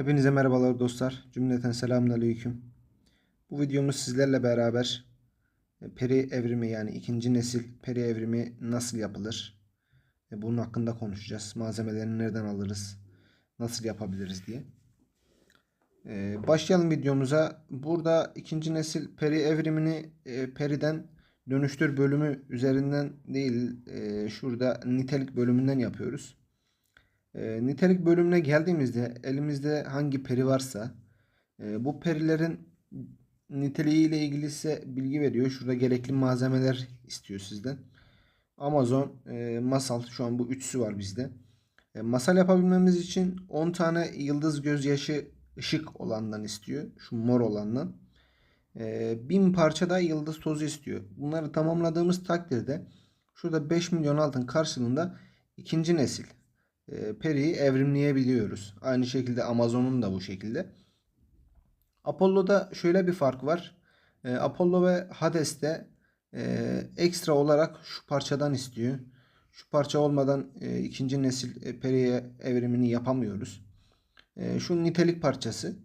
Hepinize merhabalar dostlar. Cümleten selamünaleyküm. Bu videomuz sizlerle beraber e, peri evrimi yani ikinci nesil peri evrimi nasıl yapılır? E, Bunun hakkında konuşacağız. Malzemelerini nereden alırız? Nasıl yapabiliriz diye. E, Başlayalım videomuza. Burada ikinci nesil peri evrimini periden dönüştür bölümü üzerinden değil şurada nitelik bölümünden yapıyoruz. E, nitelik bölümüne geldiğimizde elimizde hangi peri varsa e, bu perilerin niteliğiyle ilgili size bilgi veriyor. Şurada gerekli malzemeler istiyor sizden. Amazon, e, Masal şu an bu üçüsü var bizde. E, masal yapabilmemiz için 10 tane yıldız gözyaşı ışık olandan istiyor. Şu mor olandan. E, 1000 parça da yıldız tozu istiyor. Bunları tamamladığımız takdirde şurada 5 milyon altın karşılığında ikinci nesil Peri'yi evrimleyebiliyoruz. Aynı şekilde Amazon'un da bu şekilde. Apollo'da şöyle bir fark var. E, Apollo ve Hades'te e, ekstra olarak şu parçadan istiyor. Şu parça olmadan e, ikinci nesil e, Peri'ye evrimini yapamıyoruz. E, şu nitelik parçası.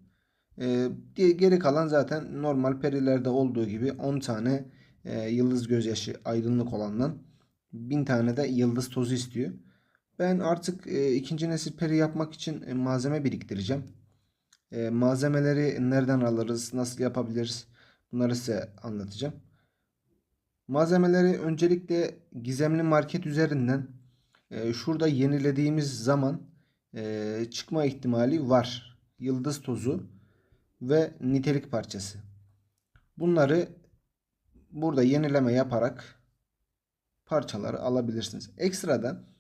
E, geri kalan zaten normal perilerde olduğu gibi 10 tane e, yıldız gözyaşı aydınlık olandan 1000 tane de yıldız tozu istiyor. Ben artık e, ikinci nesil peri yapmak için e, malzeme biriktireceğim. E, malzemeleri nereden alırız, nasıl yapabiliriz bunları size anlatacağım. Malzemeleri öncelikle gizemli market üzerinden e, şurada yenilediğimiz zaman e, çıkma ihtimali var. Yıldız tozu ve nitelik parçası. Bunları burada yenileme yaparak parçaları alabilirsiniz. Ekstradan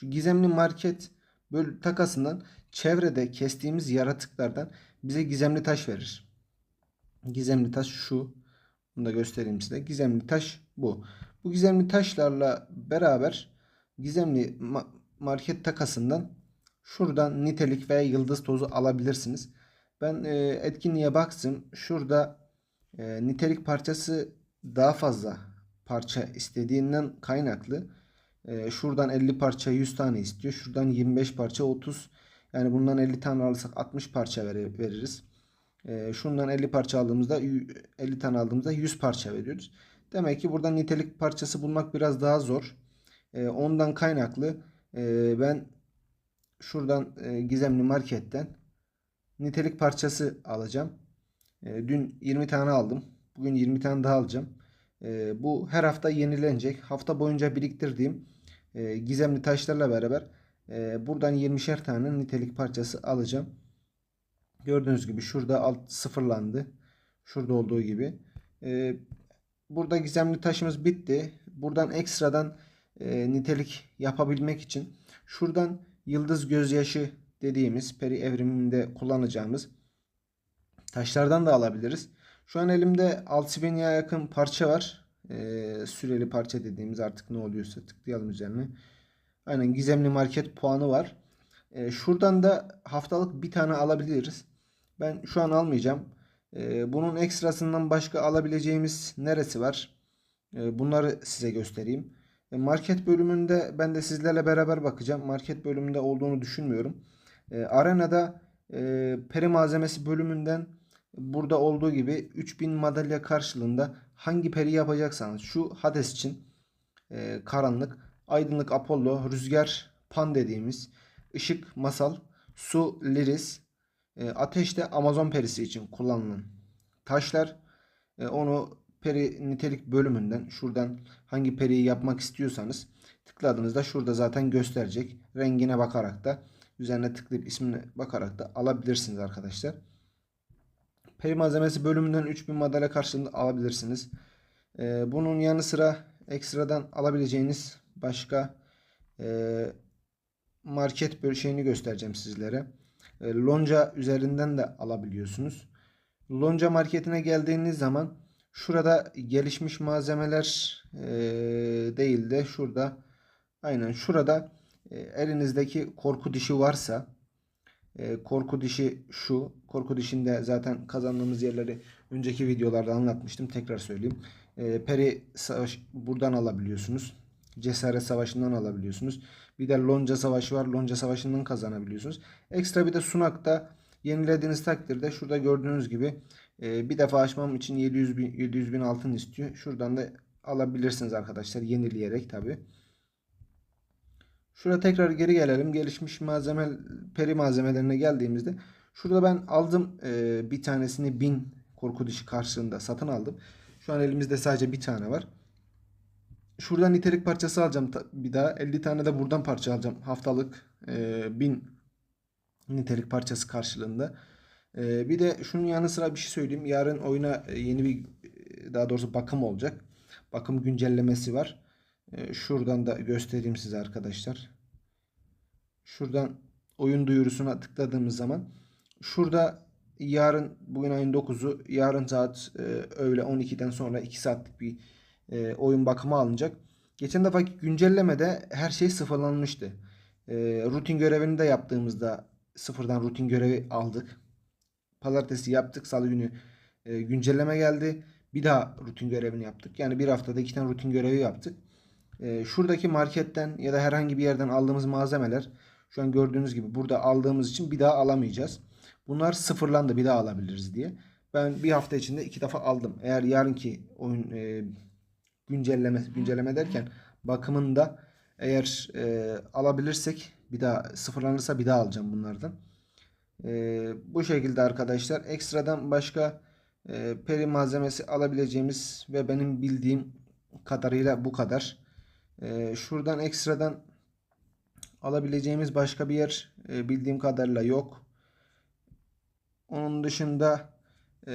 şu gizemli market böl takasından çevrede kestiğimiz yaratıklardan bize gizemli taş verir. Gizemli taş şu. Bunu da göstereyim size. Gizemli taş bu. Bu gizemli taşlarla beraber gizemli ma market takasından şuradan nitelik veya yıldız tozu alabilirsiniz. Ben e, etkinliğe baktım. Şurada e, nitelik parçası daha fazla parça istediğinden kaynaklı e, şuradan 50 parça 100 tane istiyor. Şuradan 25 parça 30 yani bundan 50 tane alırsak 60 parça verir, veririz. E, şundan 50 parça aldığımızda 50 tane aldığımızda 100 parça veriyoruz. Demek ki burada nitelik parçası bulmak biraz daha zor. E, ondan kaynaklı e, ben şuradan e, gizemli marketten nitelik parçası alacağım. Dün 20 tane aldım. Bugün 20 tane daha alacağım. Bu her hafta yenilenecek. Hafta boyunca biriktirdiğim e, gizemli taşlarla beraber e, buradan 20'şer tane nitelik parçası alacağım. Gördüğünüz gibi şurada alt sıfırlandı. Şurada olduğu gibi. E, burada gizemli taşımız bitti. Buradan ekstradan e, nitelik yapabilmek için şuradan yıldız gözyaşı dediğimiz peri evriminde kullanacağımız taşlardan da alabiliriz. Şu an elimde 6000'ye yakın parça var. Ee, süreli parça dediğimiz artık ne oluyorsa tıklayalım üzerine. Aynen gizemli market puanı var. Ee, şuradan da haftalık bir tane alabiliriz. Ben şu an almayacağım. Ee, bunun ekstrasından başka alabileceğimiz neresi var? Ee, bunları size göstereyim. Ee, market bölümünde ben de sizlerle beraber bakacağım. Market bölümünde olduğunu düşünmüyorum. Ee, arenada e, peri malzemesi bölümünden burada olduğu gibi 3000 madalya karşılığında hangi peri yapacaksanız şu Hades için e, karanlık, aydınlık Apollo, rüzgar Pan dediğimiz, ışık Masal, su Liris, e, ateş de Amazon perisi için kullanılan taşlar. E, onu peri nitelik bölümünden şuradan hangi periyi yapmak istiyorsanız tıkladığınızda şurada zaten gösterecek. Rengine bakarak da üzerine tıklayıp ismine bakarak da alabilirsiniz arkadaşlar. Peri malzemesi bölümünden 3000 madalya karşılığında alabilirsiniz. Ee, bunun yanı sıra ekstradan alabileceğiniz başka e, market şeyini göstereceğim sizlere. E, Lonca üzerinden de alabiliyorsunuz. Lonca marketine geldiğiniz zaman şurada gelişmiş malzemeler e, değil de şurada aynen şurada e, elinizdeki korku dişi varsa e, korku dişi şu. Korku dişinde zaten kazandığımız yerleri önceki videolarda anlatmıştım. Tekrar söyleyeyim. E, peri savaş buradan alabiliyorsunuz. Cesaret savaşından alabiliyorsunuz. Bir de Lonca savaşı var. Lonca savaşından kazanabiliyorsunuz. Ekstra bir de sunakta Yenilediğiniz takdirde şurada gördüğünüz gibi e, bir defa açmam için 700 bin, 700 bin altın istiyor. Şuradan da alabilirsiniz arkadaşlar yenileyerek tabi. Şurada tekrar geri gelelim. Gelişmiş malzeme peri malzemelerine geldiğimizde şurada ben aldım e, bir tanesini 1000 korku dişi karşılığında satın aldım. Şu an elimizde sadece bir tane var. Şuradan nitelik parçası alacağım bir daha. 50 tane de buradan parça alacağım. Haftalık e, 1000 nitelik parçası karşılığında. E, bir de şunun yanı sıra bir şey söyleyeyim. Yarın oyuna e, yeni bir e, daha doğrusu bakım olacak. Bakım güncellemesi var. E, şuradan da göstereyim size arkadaşlar. Şuradan oyun duyurusuna tıkladığımız zaman şurada yarın bugün ayın 9'u yarın saat e, öğle 12'den sonra 2 saatlik bir e, oyun bakımı alınacak. Geçen defaki güncellemede her şey sıfırlanmıştı. E, rutin görevini de yaptığımızda sıfırdan rutin görevi aldık. Pazartesi yaptık. Salı günü güncelleme geldi. Bir daha rutin görevini yaptık. Yani bir haftada iki tane rutin görevi yaptık. E, şuradaki marketten ya da herhangi bir yerden aldığımız malzemeler şu an gördüğünüz gibi burada aldığımız için bir daha alamayacağız. Bunlar sıfırlandı bir daha alabiliriz diye. Ben bir hafta içinde iki defa aldım. Eğer yarınki oyun e, güncelleme güncelleme derken bakımında eğer e, alabilirsek bir daha sıfırlanırsa bir daha alacağım bunlardan. E, bu şekilde arkadaşlar ekstradan başka e, peri malzemesi alabileceğimiz ve benim bildiğim kadarıyla bu kadar. E, şuradan ekstradan alabileceğimiz başka bir yer e, bildiğim kadarıyla yok. Onun dışında e,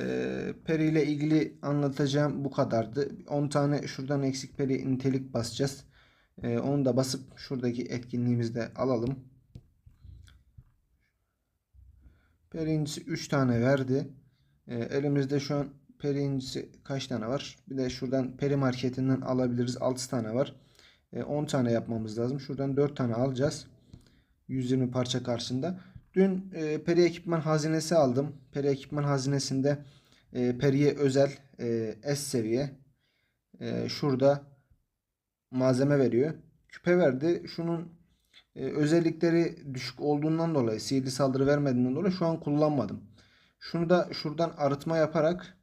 peri ile ilgili anlatacağım bu kadardı. 10 tane şuradan eksik peri nitelik basacağız. E, onu da basıp şuradaki etkinliğimizi de alalım. Peri incisi 3 tane verdi. E, elimizde şu an peri kaç tane var? Bir de şuradan peri marketinden alabiliriz. 6 tane var. E, 10 tane yapmamız lazım. Şuradan 4 tane alacağız. 120 parça karşında. Dün e, peri ekipman hazinesi aldım. Peri ekipman hazinesinde e, periye özel e, S seviye e, şurada malzeme veriyor. Küpe verdi. Şunun e, özellikleri düşük olduğundan dolayı sihirli saldırı vermediğinden dolayı şu an kullanmadım. Şunu da şuradan arıtma yaparak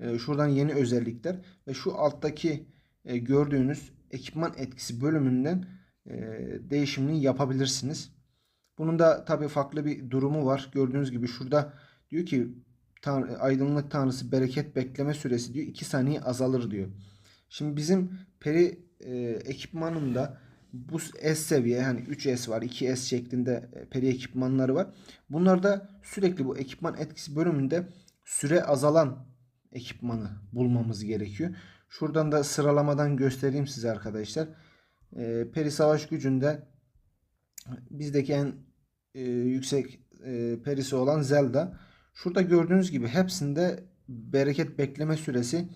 e, şuradan yeni özellikler ve şu alttaki e, gördüğünüz ekipman etkisi bölümünden e, değişimini yapabilirsiniz. Bunun da tabii farklı bir durumu var. Gördüğünüz gibi şurada diyor ki tan aydınlık tanrısı bereket bekleme süresi diyor 2 saniye azalır diyor. Şimdi bizim peri e, ekipmanında bu S seviye hani 3S var 2S şeklinde e, peri ekipmanları var. Bunlarda sürekli bu ekipman etkisi bölümünde süre azalan ekipmanı bulmamız gerekiyor. Şuradan da sıralamadan göstereyim size arkadaşlar. E, peri savaş gücünde bizdeki en e, yüksek e, perisi olan Zelda. Şurada gördüğünüz gibi hepsinde bereket bekleme süresi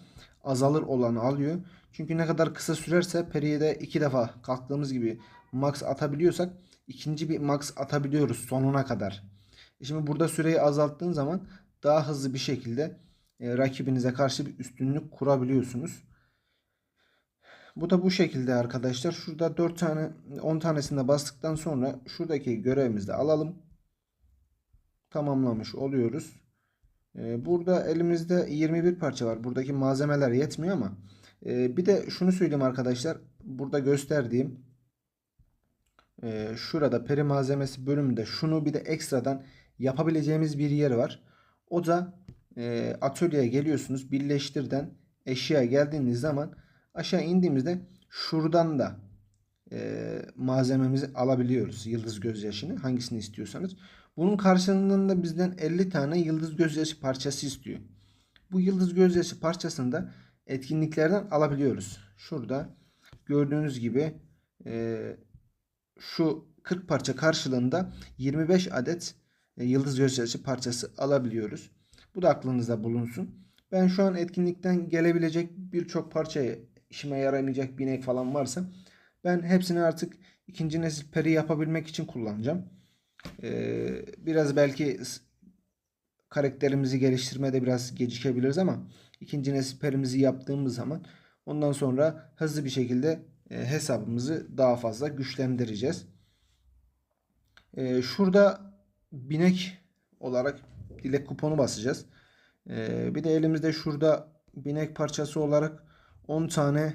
azalır olanı alıyor. Çünkü ne kadar kısa sürerse periye de iki defa kalktığımız gibi max atabiliyorsak ikinci bir max atabiliyoruz sonuna kadar. E şimdi burada süreyi azalttığın zaman daha hızlı bir şekilde e, rakibinize karşı bir üstünlük kurabiliyorsunuz. Bu da bu şekilde arkadaşlar. Şurada 4 tane 10 tanesinde bastıktan sonra şuradaki görevimizi de alalım. Tamamlamış oluyoruz. Ee, burada elimizde 21 parça var. Buradaki malzemeler yetmiyor ama e, bir de şunu söyleyeyim arkadaşlar. Burada gösterdiğim e, şurada peri malzemesi bölümünde şunu bir de ekstradan yapabileceğimiz bir yer var. O da e, atölyeye geliyorsunuz. Birleştirden eşya geldiğiniz zaman Aşağı indiğimizde şuradan da e, malzememizi alabiliyoruz. Yıldız gözyaşını hangisini istiyorsanız. Bunun karşılığında da bizden 50 tane yıldız gözyaşı parçası istiyor. Bu yıldız gözyaşı parçasını da etkinliklerden alabiliyoruz. Şurada gördüğünüz gibi e, şu 40 parça karşılığında 25 adet e, yıldız gözyaşı parçası alabiliyoruz. Bu da aklınızda bulunsun. Ben şu an etkinlikten gelebilecek birçok parçayı işime yaramayacak binek falan varsa ben hepsini artık ikinci nesil peri yapabilmek için kullanacağım. Ee, biraz belki karakterimizi geliştirmede biraz gecikebiliriz ama ikinci nesil perimizi yaptığımız zaman ondan sonra hızlı bir şekilde e, hesabımızı daha fazla güçlendireceğiz. E, şurada binek olarak dilek kuponu basacağız. Ee, bir de elimizde şurada binek parçası olarak 10 tane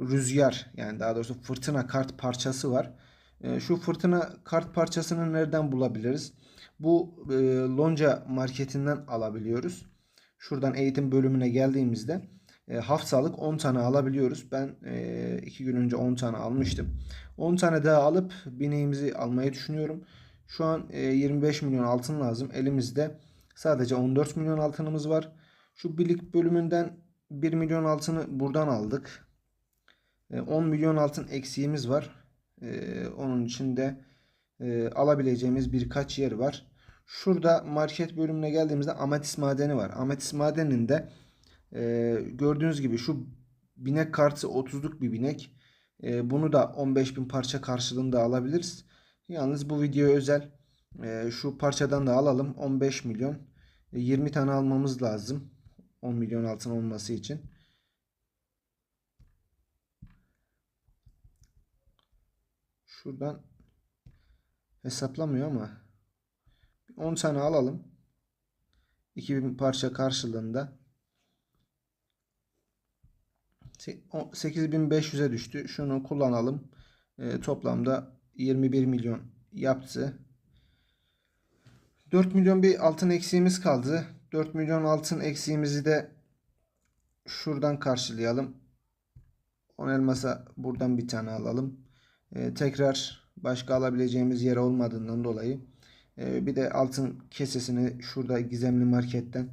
rüzgar yani daha doğrusu fırtına kart parçası var. Ee, şu fırtına kart parçasını nereden bulabiliriz? Bu e, Lonca marketinden alabiliyoruz. Şuradan eğitim bölümüne geldiğimizde e, haftalık 10 tane alabiliyoruz. Ben 2 gün önce 10 tane almıştım. 10 tane daha alıp bineğimizi almayı düşünüyorum. Şu an e, 25 milyon altın lazım. Elimizde sadece 14 milyon altınımız var. Şu birlik bölümünden 1 milyon altını buradan aldık. E, 10 milyon altın eksiğimiz var. E, onun içinde e, alabileceğimiz birkaç yer var. Şurada market bölümüne geldiğimizde ametis madeni var. Ametis madeninde e, gördüğünüz gibi şu binek kartı 30'luk bir binek. E, bunu da 15.000 parça karşılığında alabiliriz. Yalnız bu video özel. E, şu parçadan da alalım. 15 milyon. E, 20 tane almamız lazım. 10 milyon altın olması için. Şuradan hesaplamıyor ama 10 tane alalım. 2000 parça karşılığında 8500'e düştü. Şunu kullanalım. E, toplamda 21 milyon yaptı. 4 milyon bir altın eksiğimiz kaldı. 4 milyon altın eksiğimizi de şuradan karşılayalım. 10 elmasa buradan bir tane alalım. E, tekrar başka alabileceğimiz yer olmadığından dolayı e, bir de altın kesesini şurada gizemli marketten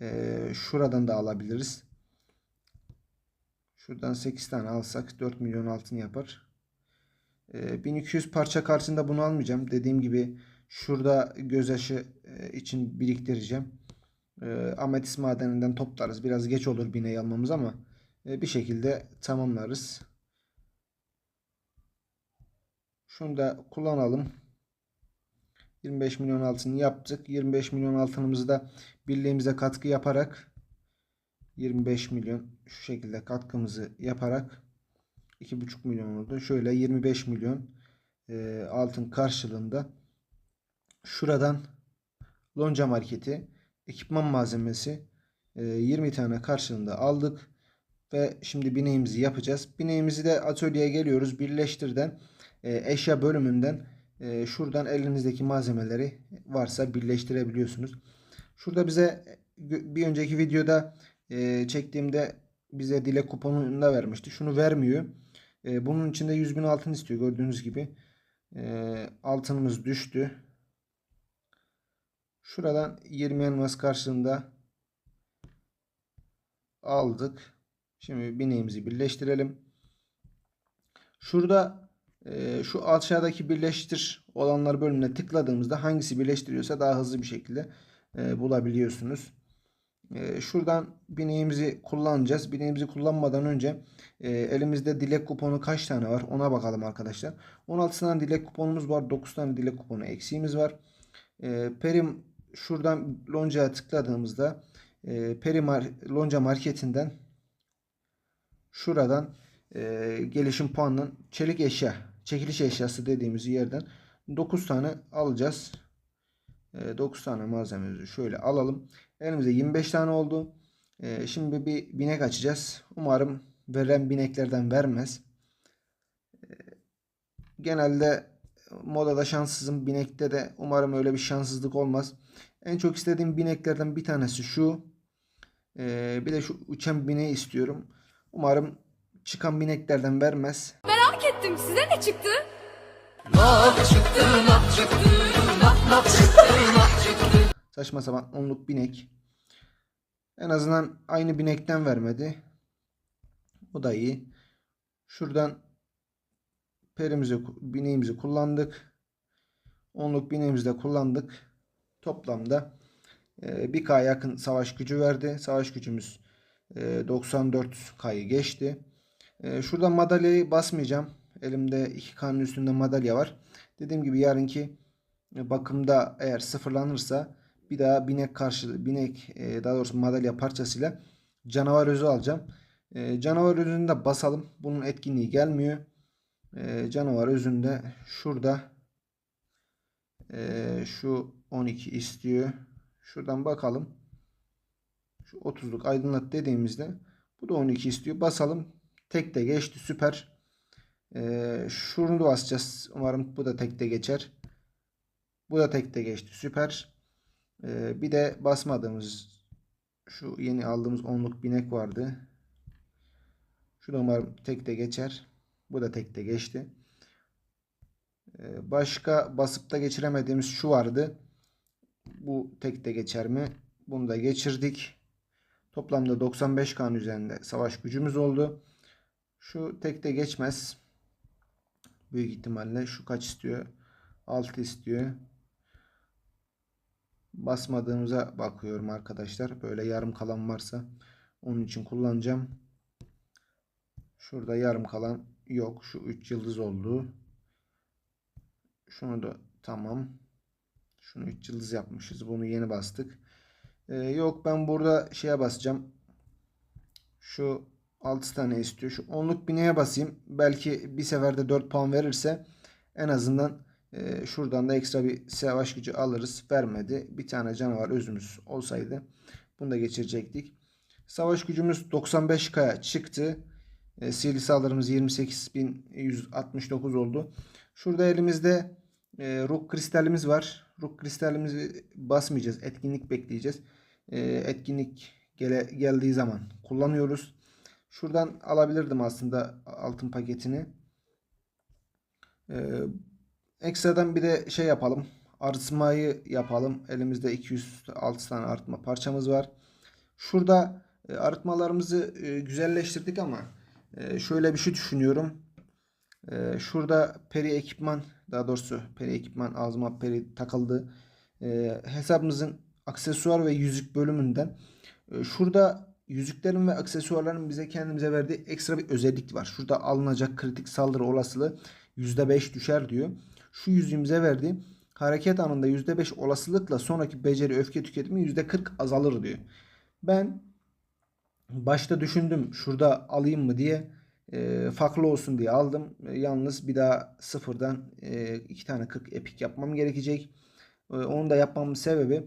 e, şuradan da alabiliriz. Şuradan 8 tane alsak 4 milyon altın yapar. E, 1200 parça karşısında bunu almayacağım. Dediğim gibi şurada gözyaşı e, için biriktireceğim. E, ametis madeninden toplarız. Biraz geç olur bineği almamız ama e, bir şekilde tamamlarız. Şunu da kullanalım. 25 milyon altın yaptık. 25 milyon altınımızı da birliğimize katkı yaparak 25 milyon şu şekilde katkımızı yaparak 2,5 milyon oldu. Şöyle 25 milyon e, altın karşılığında şuradan lonca marketi ekipman malzemesi e, 20 tane karşılığında aldık. Ve şimdi bineğimizi yapacağız. Bineğimizi de atölyeye geliyoruz. Birleştirden e, eşya bölümünden e, şuradan elinizdeki malzemeleri varsa birleştirebiliyorsunuz. Şurada bize bir önceki videoda e, çektiğimde bize dile kuponunu da vermişti. Şunu vermiyor. E, bunun içinde 100 bin altın istiyor gördüğünüz gibi. E, altınımız düştü. Şuradan 20 elmas karşılığında aldık. Şimdi bineğimizi birleştirelim. Şurada e, şu aşağıdaki birleştir olanlar bölümüne tıkladığımızda hangisi birleştiriyorsa daha hızlı bir şekilde e, bulabiliyorsunuz. E, şuradan bineğimizi kullanacağız. Bineğimizi kullanmadan önce e, elimizde dilek kuponu kaç tane var ona bakalım arkadaşlar. 16 tane dilek kuponumuz var. 9 tane dilek kuponu eksiğimiz var. E, Perim şuradan loncaya tıkladığımızda e, Perimar lonca marketinden şuradan e, gelişim puanının çelik eşya, çekiliş eşyası dediğimiz yerden 9 tane alacağız. E, 9 tane malzememizi şöyle alalım. Elimizde 25 tane oldu. E, şimdi bir binek açacağız. Umarım veren bineklerden vermez. E, genelde modada şanssızım. Binekte de umarım öyle bir şanssızlık olmaz. En çok istediğim bineklerden bir tanesi şu. Bir de şu uçan bineği istiyorum. Umarım çıkan bineklerden vermez. Merak ettim size ne çıktı? Saçma sapan onluk binek. En azından aynı binekten vermedi. O da iyi. Şuradan perimizi, bineğimizi kullandık. Onluk bineğimizi de kullandık. Toplamda e, bir K yakın savaş gücü verdi. Savaş gücümüz e, 94 K'yı geçti. E, şuradan madalyayı basmayacağım. Elimde 2K'nın üstünde madalya var. Dediğim gibi yarınki bakımda eğer sıfırlanırsa bir daha binek karşı binek e, daha doğrusu madalya parçasıyla canavar özü alacağım. E, canavar özünü de basalım. Bunun etkinliği gelmiyor. E, canavar özünde şurada Ee, şu 12 istiyor. Şuradan bakalım. Şu 30'luk aydınlat dediğimizde bu da 12 istiyor. Basalım. Tek de geçti. Süper. Ee, şunu da basacağız. Umarım bu da tek de geçer. Bu da tek de geçti. Süper. Ee, bir de basmadığımız şu yeni aldığımız 10'luk binek vardı. Şu da umarım tek de geçer. Bu da tek de geçti. Ee, başka basıp da geçiremediğimiz şu vardı. Bu tek de geçer mi? Bunu da geçirdik. Toplamda 95 kan üzerinde savaş gücümüz oldu. Şu tek de geçmez. Büyük ihtimalle şu kaç istiyor? 6 istiyor. Basmadığımıza bakıyorum arkadaşlar. Böyle yarım kalan varsa onun için kullanacağım. Şurada yarım kalan yok. Şu 3 yıldız oldu. Şunu da tamam. Şunu 3 yıldız yapmışız. Bunu yeni bastık. Ee, yok ben burada şeye basacağım. Şu 6 tane istiyor. Şu 10'luk bineğe basayım. Belki bir seferde 4 puan verirse en azından e, şuradan da ekstra bir savaş gücü alırız. Vermedi. Bir tane canavar özümüz olsaydı bunu da geçirecektik. Savaş gücümüz 95K'ya çıktı. E, sihirli saldırımız 28.169 oldu. Şurada elimizde e, ruh kristalimiz var. Ruh kristalimizi basmayacağız. Etkinlik bekleyeceğiz. E, etkinlik gele, geldiği zaman kullanıyoruz. Şuradan alabilirdim aslında altın paketini. E, ekstradan bir de şey yapalım. Artmayı yapalım. Elimizde 206 tane artma parçamız var. Şurada e, arıtmalarımızı e, güzelleştirdik ama e, şöyle bir şey düşünüyorum. Şurada peri ekipman daha doğrusu peri ekipman ağzıma peri takıldı. Hesabımızın aksesuar ve yüzük bölümünden şurada yüzüklerin ve aksesuarların bize kendimize verdiği ekstra bir özellik var. Şurada alınacak kritik saldırı olasılığı %5 düşer diyor. Şu yüzüğümüze verdiği hareket anında %5 olasılıkla sonraki beceri öfke tüketimi %40 azalır diyor. Ben başta düşündüm şurada alayım mı diye e, farklı olsun diye aldım. E, yalnız bir daha sıfırdan e, iki tane 40 epik yapmam gerekecek. E, onu da yapmamın sebebi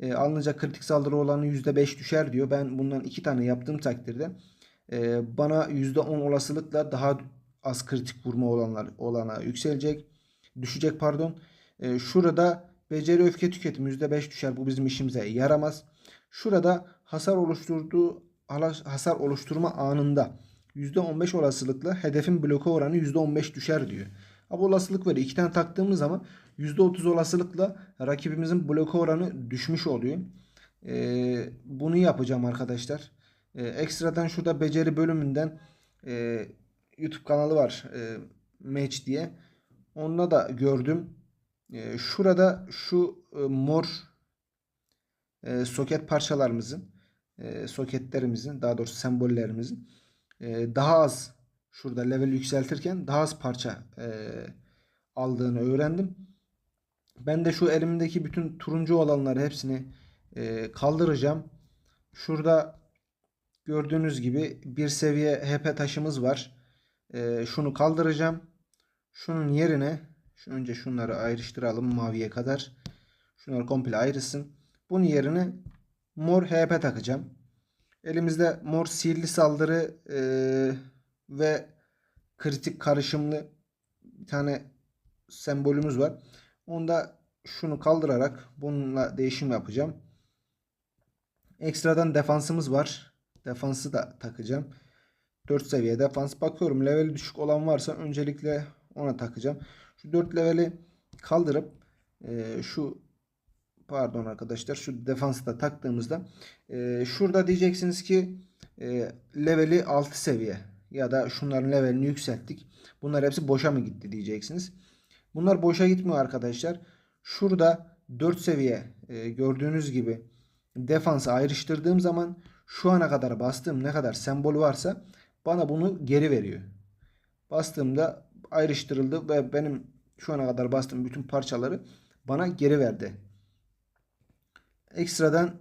e, alınacak kritik saldırı olanı %5 düşer diyor. Ben bundan iki tane yaptığım takdirde e, bana %10 olasılıkla daha az kritik vurma olanlar olana yükselecek. Düşecek pardon. E, şurada beceri öfke tüketimi %5 düşer. Bu bizim işimize yaramaz. Şurada hasar oluşturduğu hasar oluşturma anında %15 olasılıkla hedefin bloke oranı %15 düşer diyor. Ama olasılık veriyor. İki tane taktığımız zaman %30 olasılıkla rakibimizin bloke oranı düşmüş oluyor. Ee, bunu yapacağım arkadaşlar. Ee, ekstradan şurada beceri bölümünden e, YouTube kanalı var. E, Match diye. Onda da gördüm. E, şurada şu e, mor e, soket parçalarımızın e, soketlerimizin daha doğrusu sembollerimizin daha az şurada level yükseltirken daha az parça aldığını öğrendim. Ben de şu elimdeki bütün turuncu olanları hepsini kaldıracağım. Şurada gördüğünüz gibi bir seviye HP taşımız var. Şunu kaldıracağım. Şunun yerine şu önce şunları ayrıştıralım maviye kadar. Şunlar komple ayrılsın. Bunun yerine mor HP takacağım. Elimizde mor sihirli saldırı e, ve kritik karışımlı bir tane sembolümüz var. Onda şunu kaldırarak bununla değişim yapacağım. Ekstradan defansımız var. Defansı da takacağım. 4 seviye defans. Bakıyorum level düşük olan varsa öncelikle ona takacağım. Şu 4 leveli kaldırıp e, şu pardon arkadaşlar şu defansı da taktığımızda e, şurada diyeceksiniz ki e, leveli 6 seviye ya da şunların levelini yükselttik. Bunlar hepsi boşa mı gitti diyeceksiniz. Bunlar boşa gitmiyor arkadaşlar. Şurada 4 seviye e, gördüğünüz gibi defansı ayrıştırdığım zaman şu ana kadar bastığım ne kadar sembol varsa bana bunu geri veriyor. Bastığımda ayrıştırıldı ve benim şu ana kadar bastığım bütün parçaları bana geri verdi. Ekstradan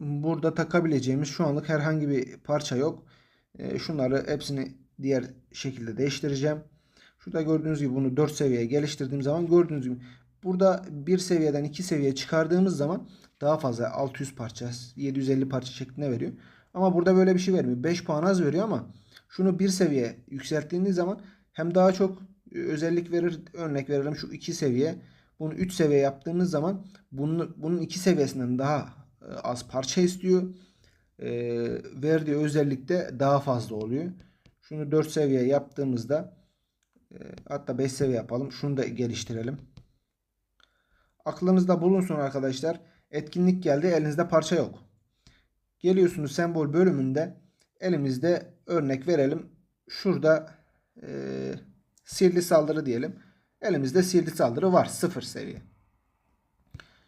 burada takabileceğimiz şu anlık herhangi bir parça yok. E, şunları hepsini diğer şekilde değiştireceğim. Şurada gördüğünüz gibi bunu 4 seviyeye geliştirdiğim zaman gördüğünüz gibi burada bir seviyeden iki seviye çıkardığımız zaman daha fazla 600 parça, 750 parça şeklinde veriyor. Ama burada böyle bir şey vermiyor. 5 puan az veriyor ama şunu bir seviye yükselttiğiniz zaman hem daha çok e, özellik verir. Örnek veririm şu iki seviye. Bunu 3 seviye yaptığınız zaman bunun, bunun iki seviyesinden daha e, az parça istiyor. E, verdiği özellik de daha fazla oluyor. Şunu 4 seviye yaptığımızda e, hatta 5 seviye yapalım. Şunu da geliştirelim. Aklınızda bulunsun arkadaşlar. Etkinlik geldi. Elinizde parça yok. Geliyorsunuz sembol bölümünde elimizde örnek verelim. Şurada e, sihirli saldırı diyelim. Elimizde sihirli saldırı var. Sıfır seviye.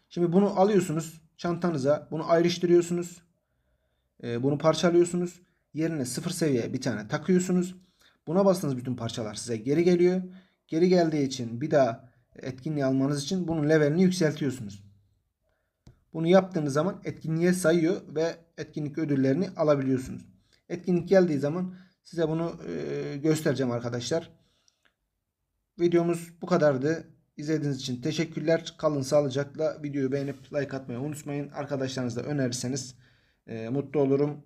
Şimdi bunu alıyorsunuz çantanıza. Bunu ayrıştırıyorsunuz. E, bunu parçalıyorsunuz. Yerine sıfır seviye bir tane takıyorsunuz. Buna bastığınız bütün parçalar size geri geliyor. Geri geldiği için bir daha etkinliği almanız için bunun levelini yükseltiyorsunuz. Bunu yaptığınız zaman etkinliğe sayıyor ve etkinlik ödüllerini alabiliyorsunuz. Etkinlik geldiği zaman size bunu e, göstereceğim arkadaşlar. Videomuz bu kadardı. İzlediğiniz için teşekkürler. Kalın sağlıcakla. Videoyu beğenip like atmayı unutmayın. Arkadaşlarınızla önerirseniz e, mutlu olurum.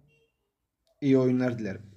İyi oyunlar dilerim.